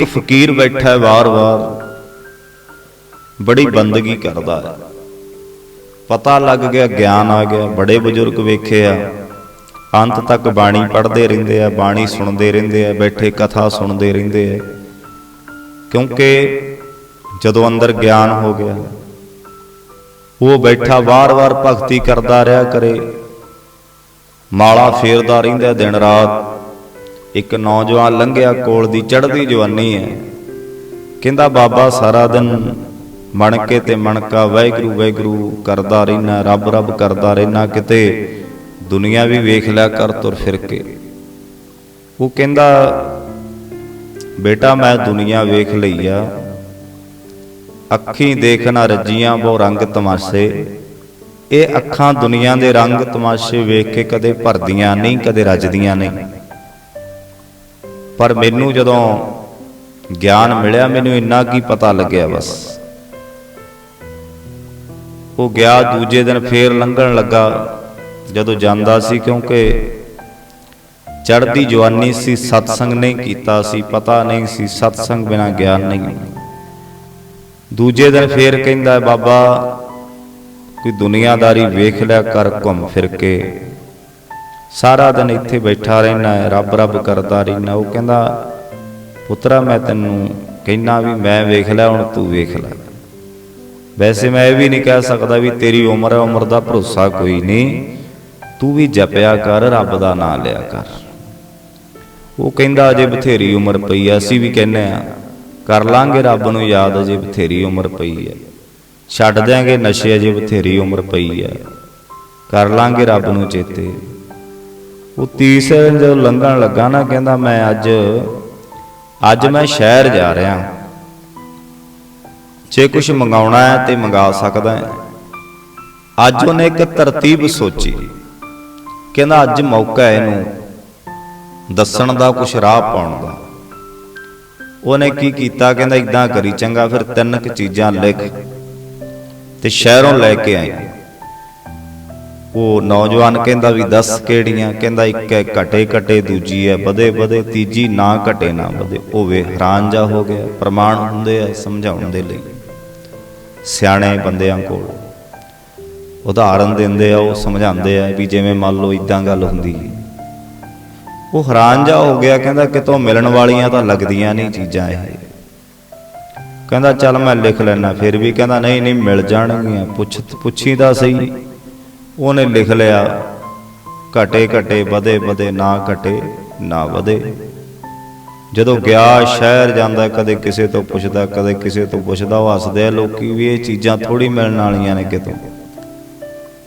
ਇੱਕ ਫਕੀਰ ਬੈਠਾ ਹੈ ਵਾਰ-ਵਾਰ ਬੜੀ ਬੰਦਗੀ ਕਰਦਾ ਹੈ। ਪਤਾ ਲੱਗ ਗਿਆ, ਗਿਆਨ ਆ ਗਿਆ, ਬੜੇ ਬਜ਼ੁਰਗ ਵੇਖੇ ਆ। ਅੰਤ ਤੱਕ ਬਾਣੀ ਪੜ੍ਹਦੇ ਰਹਿੰਦੇ ਆ, ਬਾਣੀ ਸੁਣਦੇ ਰਹਿੰਦੇ ਆ, ਬੈਠੇ ਕਥਾ ਸੁਣਦੇ ਰਹਿੰਦੇ ਆ। ਕਿਉਂਕਿ ਜਦੋਂ ਅੰਦਰ ਗਿਆਨ ਹੋ ਗਿਆ, ਉਹ ਬੈਠਾ ਵਾਰ-ਵਾਰ ਭਗਤੀ ਕਰਦਾ ਰਿਹਾ ਕਰੇ। ਮਾਲਾ ਫੇਰਦਾ ਰਹਿੰਦਾ ਦਿਨ ਰਾਤ। ਇੱਕ ਨੌਜਵਾਨ ਲੰਘਿਆ ਕੋਲ ਦੀ ਚੜ੍ਹਦੀ ਜਵਾਨੀ ਹੈ। ਕਹਿੰਦਾ, ਬਾਬਾ, ਸਾਰਾ ਦਿਨ ਮਣਕੇ ਤੇ ਮਣਕਾ ਵਾਹਿਗੁਰੂ ਵਾਹਿਗੁਰੂ ਕਰਦਾ ਰਹਿਣਾ ਰੱਬ ਰੱਬ ਕਰਦਾ ਰਹਿਣਾ ਕਿਤੇ ਦੁਨੀਆ ਵੀ ਵੇਖ ਲਿਆ ਕਰ, ਤੁਰ ਫਿਰ ਕੇ। ਉਹ ਕਹਿੰਦਾ, ਬੇਟਾ, ਮੈਂ ਦੁਨੀਆ ਵੇਖ ਲਈ ਆ। ਅੱਖੀਂ ਦੇਖਣਾ ਰੱਜੀਆਂ ਬਹੁ ਰੰਗ ਤਮਾਸ਼ੇ। ਇਹ ਅੱਖਾਂ ਦੁਨੀਆ ਦੇ ਰੰਗ ਤਮਾਸ਼ੇ ਵੇਖ ਕੇ ਕਦੇ ਭਰਦੀਆਂ ਨਹੀਂ, ਕਦੇ ਰੱਜਦੀਆਂ ਨਹੀਂ। ਪਰ ਮੈਨੂੰ ਜਦੋਂ ਗਿਆਨ ਮਿਲਿਆ, ਮੈਨੂੰ ਇੰਨਾ ਕੀ ਪਤਾ ਲੱਗਿਆ ਬਸ। ਉਹ ਗਿਆ, ਦੂਜੇ ਦਿਨ ਫੇਰ ਲੰਘਣ ਲੱਗਾ। ਜਦੋਂ ਜਾਂਦਾ ਸੀ, ਕਿਉਂਕਿ ਚੜ੍ਹਦੀ ਜਵਾਨੀ ਸੀ, ਸਤਸੰਗ ਨਹੀਂ ਕੀਤਾ ਸੀ, ਪਤਾ ਨਹੀਂ ਸੀ, ਸਤਸੰਗ ਬਿਨਾ ਗਿਆਨ ਨਹੀਂ। ਦੂਜੇ ਦਿਨ ਫੇਰ ਕਹਿੰਦਾ, ਬਾਬਾ, ਕੋਈ ਦੁਨੀਆਦਾਰੀ ਵੇਖ ਲਿਆ ਕਰ ਘੁੰਮ ਫਿਰ ਕੇ। ਸਾਰਾ ਦਿਨ ਇੱਥੇ ਬੈਠਾ ਰਹਿਣਾ ਹੈ, ਰੱਬ ਰੱਬ ਕਰਦਾ ਰਹਿਣਾ ਉਹ ਕਹਿੰਦਾ, ਪੁੱਤਰਾ, ਮੈਂ ਤੈਨੂੰ ਕਹਿਣਾ ਵੀ ਮੈਂ ਵੇਖ ਲਿਆ, ਹੁਣ ਤੂੰ ਵੇਖ ਲੈ। ਵੈਸੇ ਮੈਂ ਇਹ ਵੀ ਨਹੀਂ ਕਹਿ ਸਕਦਾ ਵੀ ਤੇਰੀ ਉਮਰ ਹੈ, ਉਮਰ ਦਾ ਭਰੋਸਾ ਕੋਈ ਨਹੀਂ। ਤੂੰ ਵੀ ਜਪਿਆ ਕਰ, ਰੱਬ ਦਾ ਨਾਮ ਲਿਆ ਕਰ। ਉਹ ਕਹਿੰਦਾ, ਅਜੇ ਬਥੇਰੀ ਉਮਰ ਪਈ ਐ ਅਸੀਂ ਵੀ ਕਹਿੰਨੇ ਆ ਕਰ ਲਾਂਗੇ, ਰੱਬ ਨੂੰ ਯਾਦ, ਅਜੇ ਬਥੇਰੀ ਉਮਰ ਪਈ ਐ ਛੱਡ ਦਿਆਂਗੇ, ਨਸ਼ੇ ਅਜੇ ਬਥੇਰੀ ਉਮਰ ਪਈ ਐ ਕਰ ਲਾਂਗੇ, ਰੱਬ ਨੂੰ ਚੇਤੇ। ਉਹ ਤੀਸਰੇ ਦਿਨ ਜਦੋਂ ਲੰਘਣ ਲੱਗਾ ਨਾ, ਕਹਿੰਦਾ ਮੈਂ ਅੱਜ ਅੱਜ ਮੈਂ ਸ਼ਹਿਰ ਜਾ ਰਿਹਾ। ਜੇ ਕੁਝ ਮੰਗਾਉਣਾ ਹੈ ਤੇ ਮੰਗਾ ਸਕਦਾ ਹੈ। ਅੱਜ ਉਹਨੇ ਇੱਕ ਤਰਤੀਬ ਸੋਚੀ। ਕਹਿੰਦਾ ਅੱਜ ਮੌਕਾ ਹੈ ਇਹਨੂੰ ਦੱਸਣ ਦਾ, ਕੁਛ ਰਾਹ ਪਾਉਣ ਦਾ। ਉਹਨੇ ਕੀ ਕੀਤਾ? ਕਹਿੰਦਾ ਇਦਾਂ ਕਰੀ, ਚੰਗਾ, ਫਿਰ ਤਿੰਨ ਕੁ ਚੀਜ਼ਾਂ ਲਿਖ ਤੇ ਸ਼ਹਿਰੋਂ ਲੈ ਕੇ ਆਈ। ਉਹ ਨੌਜਵਾਨ ਕਹਿੰਦਾ ਵੀ ਦੱਸ ਕਿਹੜੀਆਂ, ਕਹਿੰਦਾ ਇੱਕ ਹੈ ਘਟੇ ਘਟੇ, ਦੂਜੀ ਹੈ ਵਧੇ ਵਧੇ, ਤੀਜੀ ਨਾ ਘਟੇ ਨਾ ਵਧੇ। ਉਹ ਵੇ ਹੈਰਾਨ ਜਾ ਹੋ ਗਿਆ, ਪ੍ਰਮਾਣ ਹੁੰਦੇ ਆ ਸਮਝਾਉਣ ਦੇ ਲਈ। ਸਿਆਣੇ ਬੰਦਿਆਂ ਕੋਲ ਉਦਾਹਰਨ ਦਿੰਦੇ ਆ, ਉਹ ਸਮਝਾਉਂਦੇ ਆ ਵੀ ਜਿਵੇਂ ਮੰਨ ਲਓ ਇਦਾਂ ਗੱਲ ਹੁੰਦੀ ਹੈ। ਉਹ ਹੈਰਾਨ ਜਾ ਹੋ ਗਿਆ, ਕਹਿੰਦਾ ਕਿਤੋਂ ਮਿਲਣ ਵਾਲੀਆਂ ਤਾਂ ਲੱਗਦੀਆਂ ਨਹੀਂ ਚੀਜ਼ਾਂ ਇਹ। ਕਹਿੰਦਾ ਚੱਲ ਮੈਂ ਲਿਖ ਲੈਣਾ ਫਿਰ ਵੀ ਕਹਿੰਦਾ ਨਹੀਂ ਨਹੀਂ ਮਿਲ ਜਾਣਗੀਆਂ, ਪੁੱਛ ਪੁੱਛੀ ਤਾਂ ਸਹੀ। ਉਹਨੇ ਲਿਖ ਲਿਆ, ਘਟੇ ਘਟੇ, ਵਧੇ ਵਧੇ, ਨਾ ਘਟੇ, ਨਾ ਵਧੇ। ਜਦੋਂ ਗਿਆ, ਸ਼ਹਿਰ ਜਾਂਦਾ, ਕਦੇ ਕਿਸੇ ਤੋਂ ਪੁੱਛਦਾ, ਕਦੇ ਕਿਸੇ ਤੋਂ ਪੁੱਛਦਾ, ਉਹ ਹੱਸਦੇ ਆ, ਲੋਕੀ ਵੀ ਇਹ ਚੀਜ਼ਾਂ ਥੋੜੀ ਮਿਲਣ ਵਾਲੀਆਂ ਨੇ ਕਿਤੋਂ।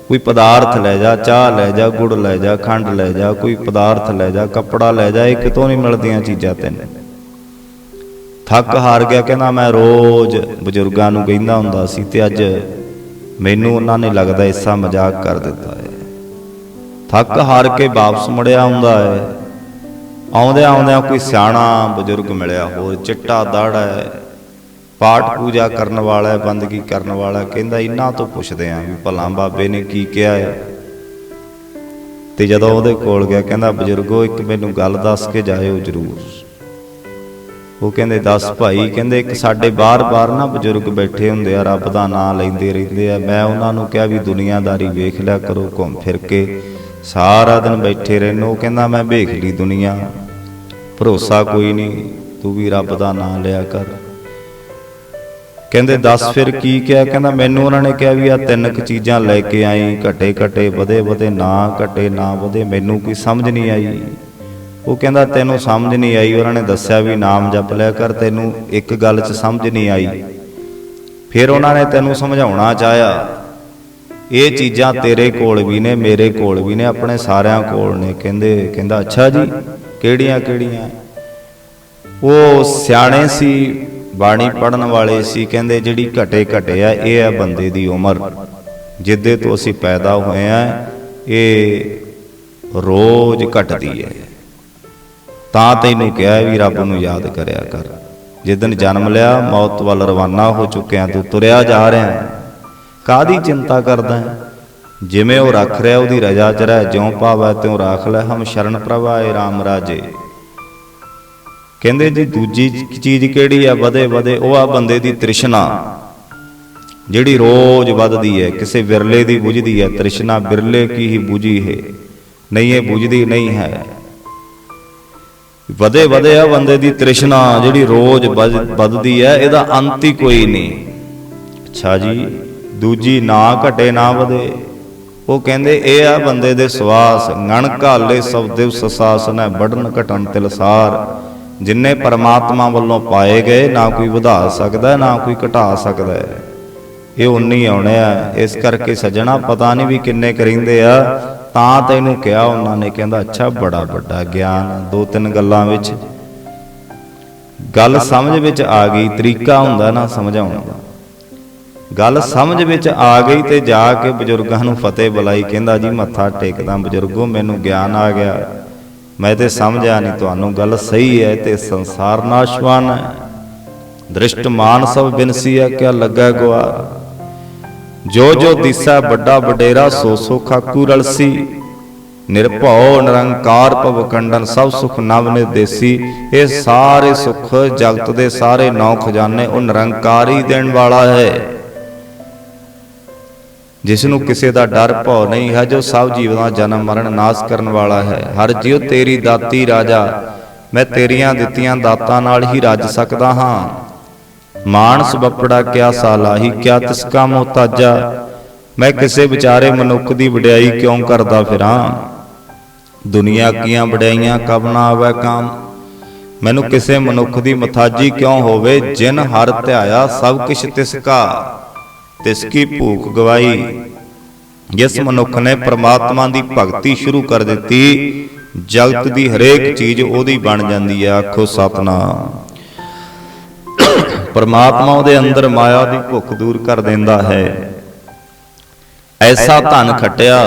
ਕੋਈ ਪਦਾਰਥ ਲੈ ਜਾ, ਚਾਹ ਲੈ ਜਾ, ਗੁੜ ਲੈ ਜਾ, ਖੰਡ ਲੈ ਜਾ, ਕੋਈ ਪਦਾਰਥ ਲੈ ਜਾ, ਕੱਪੜਾ ਲੈ ਜਾ, ਇਹ ਕਿਤੋਂ ਨਹੀਂ ਮਿਲਦੀਆਂ ਚੀਜ਼ਾਂ ਤੈਨੂੰ। ਥੱਕ ਹਾਰ ਗਿਆ, ਕਹਿੰਦਾ ਮੈਂ ਰੋਜ਼ ਬਜ਼ੁਰਗਾਂ ਨੂੰ ਕਹਿੰਦਾ ਹੁੰਦਾ ਸੀ ਤੇ ਅੱਜ ਮੈਨੂੰ ਉਹਨਾਂ ਨੇ ਲੱਗਦਾ ਇਸਾ ਮਜ਼ਾਕ ਕਰ ਦਿੱਤਾ ਹੈ। ਥੱਕ ਹਾਰ ਕੇ ਵਾਪਸ ਮੁੜਿਆ ਆਉਂਦਾ ਹੈ। ਆਉਂਦਿਆਂ ਆਉਂਦਿਆਂ ਕੋਈ ਸਿਆਣਾ ਬਜ਼ੁਰਗ ਮਿਲਿਆ ਹੋਰ ਚਿੱਟਾ ਦਾੜਾ ਹੈ। ਪਾਠ ਪੂਜਾ ਕਰਨ ਵਾਲਾ ਬੰਦਗੀ ਕਰਨ ਵਾਲਾ। ਕਹਿੰਦਾ ਇਹਨਾਂ ਤੋਂ ਪੁੱਛਦੇ ਆਂ ਵੀ ਭਲਾ ਬਾਬੇ ਨੇ ਕੀ ਕਿਹਾ ਹੈ। ਤੇ ਜਦੋਂ ਉਹਦੇ ਕੋਲ ਗਿਆ ਕਹਿੰਦਾ ਬਜ਼ੁਰਗੋ ਇੱਕ ਮੈਨੂੰ ਗੱਲ ਦੱਸ ਕੇ ਜਾਇਓ ਜਰੂਰ। ਉਹ ਕਹਿੰਦੇ, ਦੱਸ ਭਾਈ, ਕਹਿੰਦੇ ਇੱਕ ਸਾਡੇ ਬਾਰ-ਬਾਰ ਨਾ ਬਜ਼ੁਰਗ ਬੈਠੇ ਹੁੰਦੇ ਆ, ਰੱਬ ਦਾ ਨਾਮ ਲੈਂਦੇ ਰਹਿੰਦੇ ਆ। ਮੈਂ ਉਹਨਾਂ ਨੂੰ ਕਿਹਾ ਵੀ ਦੁਨੀਆਦਾਰੀ ਵੇਖ ਲਿਆ ਕਰੋ, ਘੁੰਮ ਫਿਰ ਕੇ। ਸਾਰਾ ਦਿਨ ਬੈਠੇ ਰਹਿਣੋ ਉਹ ਕਹਿੰਦਾ, ਮੈਂ ਵੇਖ ਲਈ ਦੁਨੀਆ। ਭਰੋਸਾ ਕੋਈ ਨਹੀਂ, ਤੂੰ ਵੀ ਰੱਬ ਦਾ ਨਾਮ ਲਿਆ ਕਰ। ਕਹਿੰਦੇ, ਦੱਸ ਫਿਰ ਕੀ ਕਿਹਾ? ਕਹਿੰਦਾ, ਮੈਨੂੰ ਉਹਨਾਂ ਨੇ ਕਿਹਾ ਵੀ ਆ ਤਿੰਨ ਕੁ ਚੀਜ਼ਾਂ ਲੈ ਕੇ ਆਈ ਘਟੇ ਘਟੇ ਵਧੇ ਵਧੇ ਨਾ ਘਟੇ, ਨਾ ਵਧੇ, ਮੈਨੂੰ ਕੋਈ ਸਮਝ ਨਹੀਂ ਆਈ। ਉਹ ਕਹਿੰਦਾ, ਤੈਨੂੰ ਸਮਝ ਨਹੀਂ ਆਈ। ਉਹਨਾਂ ਨੇ ਦੱਸਿਆ ਵੀ, ਨਾਮ ਜਪ ਲਿਆ ਕਰ, ਤੈਨੂੰ ਇੱਕ ਗੱਲ 'ਚ ਸਮਝ ਨਹੀਂ ਆਈ। ਫਿਰ ਉਹਨਾਂ ਨੇ ਤੈਨੂੰ ਸਮਝਾਉਣਾ ਚਾਹਿਆ, ਇਹ ਚੀਜ਼ਾਂ ਤੇਰੇ ਕੋਲ ਵੀ ਨੇ, ਮੇਰੇ ਕੋਲ ਵੀ ਨੇ, ਆਪਣੇ ਸਾਰਿਆਂ ਕੋਲ ਨੇ। ਕਹਿੰਦੇ, ਕਹਿੰਦਾ, ਅੱਛਾ ਜੀ, ਕਿਹੜੀਆਂ ਕਿਹੜੀਆਂ? ਉਹ ਸਿਆਣੇ ਸੀ, ਬਾਣੀ ਪੜਨ ਵਾਲੇ ਸੀ, ਕਹਿੰਦੇ, ਜਿਹੜੀ ਘਟੇ ਘਟੇ ਆ, ਇਹ ਆ ਬੰਦੇ ਦੀ ਉਮਰ, ਜਿੱਦੇ ਤੋਂ ਅਸੀਂ ਪੈਦਾ ਹੋਏ ਆ, ਇਹ ਰੋਜ਼ ਘਟਦੀ ਹੈ। ਤਾਂ ਤੈਨੂੰ ਕਿਹਾ ਵੀ ਰੱਬ ਨੂੰ ਯਾਦ ਕਰਿਆ ਕਰ। ਜਿੱਦਨ ਜਨਮ ਲਿਆ, ਮੌਤ ਵੱਲ ਰਵਾਨਾ ਹੋ ਚੁੱਕਿਆ ਤੂੰ ਤੁਰਿਆ ਜਾ ਰਿਹਾ ਹੈ। ਕਾਦੀ ਚਿੰਤਾ ਕਰਦਾ ਹੈ? ਜਿਵੇਂ ਉਹ ਰੱਖ ਰਿਹਾ, ਉਹਦੀ ਰਜਾ ਚ ਰਹਿ, ਜਿਉ ਪਾਵੈ ਤਿਉ ਰਾਖ ਲੈ, ਹਮ ਸ਼ਰਨ ਪ੍ਰਭ ਆਏ RAM ਰਾਜੇ। ਕਹਿੰਦੇ ਜੀ, ਦੂਜੀ ਚੀਜ਼ ਕਿਹੜੀ ਆ? ਵਧੇ ਵਧੇ, ਉਹ ਆ ਬੰਦੇ ਦੀ ਤ੍ਰਿਸ਼ਨਾ। ਜਿਹੜੀ ਰੋਜ਼ ਵੱਧਦੀ ਹੈ, ਕਿਸੇ ਵਿਰਲੇ ਦੀ ਬੁਝਦੀ ਹੈ, ਤ੍ਰਿਸ਼ਨਾ ਵਿਰਲੇ ਕੀ ਹੀ ਬੁਝੀ ਹੈ? ਨਹੀਂ, ਇਹ ਬੁਝਦੀ ਨਹੀਂ ਹੈ। ਵਧੇ ਵਧੇ ਆ ਬੰਦੇ ਦੀ ਤ੍ਰਿਸ਼ਨਾ ਜਿਹੜੀ ਰੋਜ਼ ਵੱਧ- ਵੱਧਦੀ ਹੈ ਇਹਦਾ ਅੰਤ ਹੀ ਕੋਈ ਨਹੀਂ। ਅੱਛਾ ਜੀ, ਦੂਜੀ ਨਾ ਘਟੇ ਨਾ ਵਧੇ। ਉਹ ਕਹਿੰਦੇ, ਇਹ ਆ ਬੰਦੇ ਦੇ ਸਵਾਸ ਗਣ ਘਾਲੇ ਸਭ ਦਿਵਸ ਸਾਸਨ ਹੈ ਬੜਨ ਘਟਨ ਤਿਲਸਾਰ। ਜਿਨਨੇ ਪਰਮਾਤਮਾ ਵੱਲੋਂ ਪਾਏ ਗਏ, ਨਾ ਕੋਈ ਵਧਾ ਸਕਦਾ, ਨਾ ਕੋਈ ਘਟਾ ਸਕਦਾ ਇਹ ਉਨੀ ਆਉਣੇ ਆ। ਇਸ ਕਰਕੇ ਸੱਜਣਾ ਪਤਾ ਨਹੀਂ ਵੀ ਕਿੰਨੇ ਕਰਿੰਦੇ ਆ। ਤਾਂ ਤੈਨੂੰ ਕਿਹਾ ਉਹਨਾਂ ਨੇ, ਕਹਿੰਦਾ, ਅੱਛਾ, ਬੜਾ ਵੱਡਾ ਗਿਆਨ ਦੋ ਤਿੰਨ ਗੱਲਾਂ ਵਿੱਚ ਗੱਲ ਸਮਝ ਵਿੱਚ ਆ ਗਈ, ਤਰੀਕਾ ਹੁੰਦਾ ਨਾ ਸਮਝਾਉਣ ਦਾ। ਗੱਲ ਸਮਝ ਵਿੱਚ ਆ ਗਈ ਤੇ ਜਾ ਕੇ ਬਜ਼ੁਰਗਾਂ ਨੂੰ ਫਤਿਹ ਬੁਲਾਈ, ਕਹਿੰਦਾ, ਜੀ, ਮੱਥਾ ਟੇਕਦਾ ਬਜ਼ੁਰਗੋ, ਮੈਨੂੰ ਗਿਆਨ ਆ ਗਿਆ। ਮੈਂ ਤੇ ਸਮਝਿਆ ਨਹੀਂ, ਤੁਹਾਨੂੰ ਗੱਲ ਸਹੀ ਹੈ, ਤੇ ਸੰਸਾਰ ਨਾਸ਼ਵਾਨ ਹੈ। ਦ੍ਰਿਸ਼ਟ ਮਾਨ ਸਭ ਬਿਨਸੀ ਹੈ, ਕਿਆ ਲੱਗਾ ਗੁਆ? ਜੋ ਜੋ ਦਿਸਾ ਵੱਡਾ ਵਡੇਰਾ, ਸੋ ਸੋ ਖਾਕੂ ਰਲਸੀ। ਨਿਰਭਉ ਨਿਰੰਕਾਰ ਭਵ ਖੰਡਨ ਸਭ ਸੁਖ ਨਵ ਨਿਰਦੇਸੀ। ਇਹ ਸਾਰੇ ਸੁਖ ਜਗਤ ਦੇ ਸਾਰੇ ਨੌ ਖਜ਼ਾਨੇ ਉਹ ਨਿਰੰਕਾਰ ਹੀ ਦੇਣ ਵਾਲਾ ਹੈ। ਜਿਸ ਨੂੰ ਕਿਸੇ ਦਾ ਡਰ ਭਉ ਨਹੀਂ ਹੈ, ਜੋ ਸਭ ਜੀਵਾਂ ਦਾ ਜਨਮ ਮਰਨ ਨਾਸ ਕਰਨ ਵਾਲਾ ਹੈ। ਹਰ ਜੀਵ ਤੇਰੀ ਦਾਤੀ ਰਾਜਾ, ਮੈਂ ਤੇਰੀਆਂ ਦਿੱਤੀਆਂ ਦਾਤਾਂ ਨਾਲ ਹੀ ਰੱਜ ਸਕਦਾ ਹਾਂ। ਮਾਨਸ ਬੱਪੜਾ ਕਿਆ ਸਾਲਾਹੀ, ਕਿਆ ਤਿਸ ਕਾ ਮੁਹਤਾਜਾ ਮੈਂ ਕਿਸੇ ਵਿਚਾਰੇ ਮਨੁੱਖ ਦੀ ਵਡਿਆਈ ਕਿਉਂ ਕਰਦਾ ਫਿਰਾਂ? ਦੁਨੀਆ ਕੀਆਂ ਵਡਿਆਈਆਂ ਕਬ ਨਾ ਆਵੇ ਕਾਮ? ਮੈਨੂੰ ਕਿਸੇ ਮਨੁੱਖ ਦੀ ਮਥਾਜੀ ਕਿਉਂ ਹੋਵੇ? ਜਿਨ ਹਰ ਧਿਆਇਆ ਸਭ ਕਿਛ ਤਿਸ ਕਾ ਤਿਸ ਕੀ ਭੂਖ ਗਵਾਈ। ਜਿਸ ਮਨੁੱਖ ਨੇ ਪ੍ਰਮਾਤਮਾ ਦੀ ਭਗਤੀ ਸ਼ੁਰੂ ਕਰ ਦਿੱਤੀ, ਜਗਤ ਦੀ ਹਰੇਕ ਚੀਜ਼ ਉਹਦੀ ਬਣ ਜਾਂਦੀ ਹੈ, ਆਖੋ ਸਤਨਾਮ। ਪਰਮਾਤਮਾ ਉਹਦੇ ਅੰਦਰ ਮਾਇਆ ਦੀ ਭੁੱਖ ਦੂਰ ਕਰ ਦਿੰਦਾ ਹੈ। ਐਸਾ ਧਨ ਖਟਿਆ,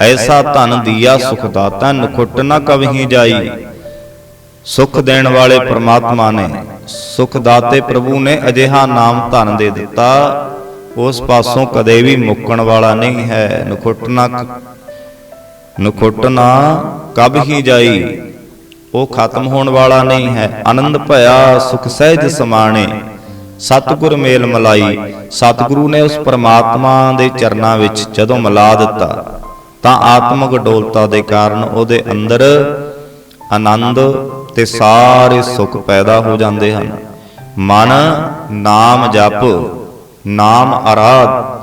ਐਸਾ ਧਨ ਦੀਆ ਸੁਖ ਦਾਤਾ ਨਖੁੱਟ ਨਾ ਕਵਹੀ ਜਾਈ। ਸੁਖ ਦੇਣ ਵਾਲੇ ਪਰਮਾਤਮਾ ਨੇ ਸੁਖ ਦਾਤੇ ਪ੍ਰਭੂ ਨੇ ਅਜਿਹਾ ਨਾਮ ਧਨ ਦੇ ਦਿੱਤਾ, ਉਸ ਪਾਸੋਂ ਕਦੇ ਵੀ ਮੁੱਕਣ ਵਾਲਾ ਨਹੀਂ ਹੈ। ਨਖੁੱਟ ਨਾ ਨਖੁੱਟ ਨਾ ਕਬ ਹੀ ਜਾਈ। ਉਹ ਖਤਮ ਹੋਣ ਵਾਲਾ ਨਹੀਂ ਹੈ। ਆਨੰਦ ਭਇਆ, ਸੁਖ ਸਹਿਜ ਸਮਾਣੇ। ਸਤਿਗੁਰ ਮੇਲ ਮਲਾਈ। ਸਤਿਗੁਰੂ ਨੇ ਉਸ ਪ੍ਰਮਾਤਮਾ ਦੇ ਚਰਨਾਂ ਵਿੱਚ ਜਦੋਂ ਮਿਲਾ ਦਿੱਤਾ, ਤਾਂ ਆਤਮਿਕ ਡੋਲਤਾ ਦੇ ਕਾਰਨ ਉਹਦੇ ਅੰਦਰ ਆਨੰਦ ਤੇ ਸਾਰੇ ਸੁੱਖ ਪੈਦਾ ਹੋ ਜਾਂਦੇ ਹਨ। ਮਨ, ਨਾਮ ਜਪ, ਨਾਮ ਆਰਾਧ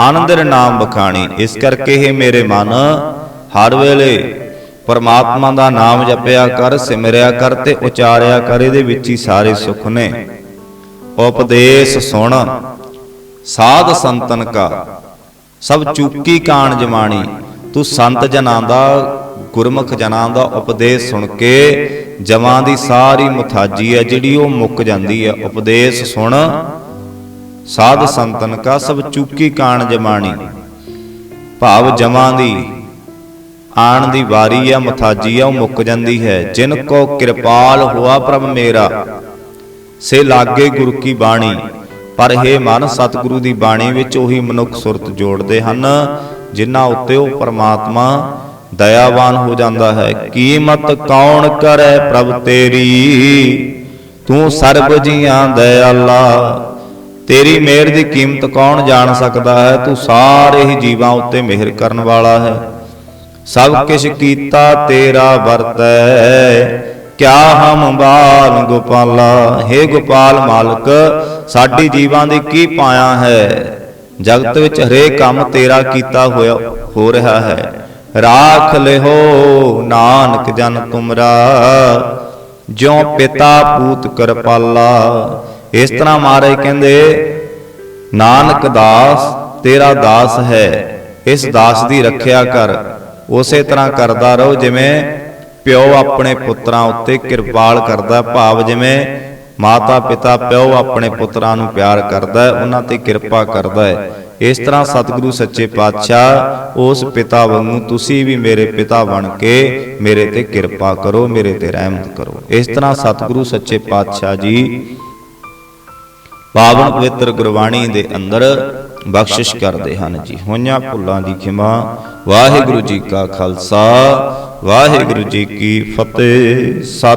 ਆਨੰਦਰ ਨਾਮ ਬਖਾਣੀ। ਇਸ ਕਰਕੇ ਇਹ ਮੇਰੇ ਮਨ, ਹਰ ਵੇਲੇ ਪਰਮਾਤਮਾ ਦਾ ਨਾਮ ਜਪਿਆ ਕਰ ਸਿਮਰਿਆ ਕਰ ਤੇ ਉਚਾਰਿਆ ਕਰ ਇਹਦੇ ਵਿੱਚ ਹੀ ਸਾਰੇ ਸੁੱਖ ਨੇ। ਉਪਦੇਸ਼ ਸੁਣ ਸਾਧ ਸੰਤਨ ਕਾ। ਸਭ ਚੂਕੀ ਕਾਣ ਜਮਾਣੀ। ਤੂੰ ਸੰਤ ਜਨਾਂ ਦਾ ਗੁਰਮੁਖ ਜਨਾਂ ਦਾ ਉਪਦੇਸ਼ ਸੁਣ ਕੇ ਜਮਾਂ ਦੀ ਸਾਰੀ ਮੁਥਾਜੀ ਹੈ ਜਿਹੜੀ ਉਹ ਮੁੱਕ ਜਾਂਦੀ ਹੈ। ਉਪਦੇਸ਼ ਸੁਣ ਸਾਧ ਸੰਤਨ ਕਾ ਸਭ ਚੂਕੀ ਕਾਣ ਜਮਾਣੀ। ਭਾਵ ਜਮਾਂ ਦੀ ਆਣ ਦੀ ਵਾਰੀ ਆ, ਮਥਾਜੀ ਆ, ਉਹ ਮੁੱਕ ਜਾਂਦੀ ਹੈ। ਜਿਨ ਕੋ ਕਿਰਪਾਲ ਹੋਆ ਪ੍ਰਭ ਮੇਰਾ, ਸੇ ਲਾਗੇ ਗੁਰੂ ਕੀ ਬਾਣੀ। ਪਰ ਇਹ ਮਨ, ਸਤਿਗੁਰੂ ਦੀ ਬਾਣੀ ਵਿੱਚ ਉਹੀ ਮਨੁੱਖ ਸੁਰਤ ਜੋੜਦੇ ਹਨ, ਜਿਨ੍ਹਾਂ ਉੱਤੇ ਉਹ ਪਰਮਾਤਮਾ ਦਇਆਵਾਨ ਹੋ ਜਾਂਦਾ ਹੈ। ਕੀਮਤ ਕੌਣ ਕਰੇ ਪ੍ਰਭ ਤੇਰੀ? ਤੂੰ ਸਰਬ ਜੀਆਂ ਦਇਆਲਾ। ਤੇਰੀ ਮਿਹਰ ਦੀ ਕੀਮਤ ਕੌਣ ਜਾਣ ਸਕਦਾ ਹੈ? ਤੂੰ ਸਾਰੇ ਹੀ ਜੀਵਾਂ ਉੱਤੇ ਮਿਹਰ ਕਰਨ ਵਾਲਾ ਹੈ। ਸਭ ਕਿਛ ਕੀਤਾ ਤੇਰਾ ਵਰਤੈ। ਕਿਆ ਹਮ ਬਾਲ ਗੋਪਾਲਾ? हे ਗੋਪਾਲ ਮਾਲਕ, ਸਾਡੀ ਜੀਵਾਂ ਦੀ ਕੀ ਪਾਇਆ ਹੈ? ਜਗਤ ਵਿੱਚ ਹਰੇਕ ਕੰਮ ਤੇਰਾ ਕੀਤਾ ਹੋਇਆ, ਹੋ ਰਿਹਾ ਹੈ। ਰਾਖ ਲਿਹੋ ਨਾਨਕ ਜਨ ਤੁਮਰਾ। ਜਿਉ ਪਿਤਾ ਪੂਤ ਕਰਪਾਲਾ ਇਸ ਤਰ੍ਹਾਂ ਮਹਾਰਾਜ ਕਹਿੰਦੇ, ਨਾਨਕ ਦਾਸ ਤੇਰਾ ਦਾਸ ਹੈ, ਇਸ ਦਾਸ ਦੀ ਰੱਖਿਆ ਕਰ। ਉਸੇ ਤਰ੍ਹਾਂ ਕਰਦਾ ਰਹੋ ਜਿਵੇਂ ਪਿਓ ਆਪਣੇ ਪੁੱਤਰਾਂ ਉੱਤੇ ਕਿਰਪਾਲ ਕਰਦਾ, ਭਾਵ ਜਿਵੇਂ ਮਾਤਾ ਪਿਤਾ ਪਿਓ ਆਪਣੇ ਪੁੱਤਰਾਂ ਨੂੰ ਪਿਆਰ ਕਰਦਾ ਹੈ, ਉਹਨਾਂ ਤੇ ਕਿਰਪਾ ਕਰਦਾ ਹੈ। ਇਸ ਤਰ੍ਹਾਂ ਸਤਿਗੁਰੂ ਸੱਚੇ ਪਾਤਸ਼ਾਹ ਉਸ ਪਿਤਾ ਵਾਂਗੂ ਤੁਸੀਂ ਵੀ ਮੇਰੇ ਪਿਤਾ ਬਣ ਕੇ ਮੇਰੇ ਤੇ ਕਿਰਪਾ ਕਰੋ, ਮੇਰੇ ਤੇ ਰਹਿਮਤ ਕਰੋ। ਇਸ ਤਰ੍ਹਾਂ ਸਤਿਗੁਰੂ ਸੱਚੇ ਪਾਤਸ਼ਾਹ ਜੀ ਪਾਵਨ ਪਵਿੱਤਰ ਗੁਰਬਾਣੀ ਦੇ ਅੰਦਰ ਬਖਸ਼ਿਸ਼ ਕਰਦੇ ਹਨ ਜੀ। ਹੋਈਆਂ ਭੁੱਲਾਂ ਦੀ ਖਿਮਾ। ਵਾਹਿਗੁਰੂ ਜੀ ਕਾ ਖਾਲਸਾ। ਵਾਹਿਗੁਰੂ ਜੀ ਕੀ ਫਤਿਹ। ਸਤਿ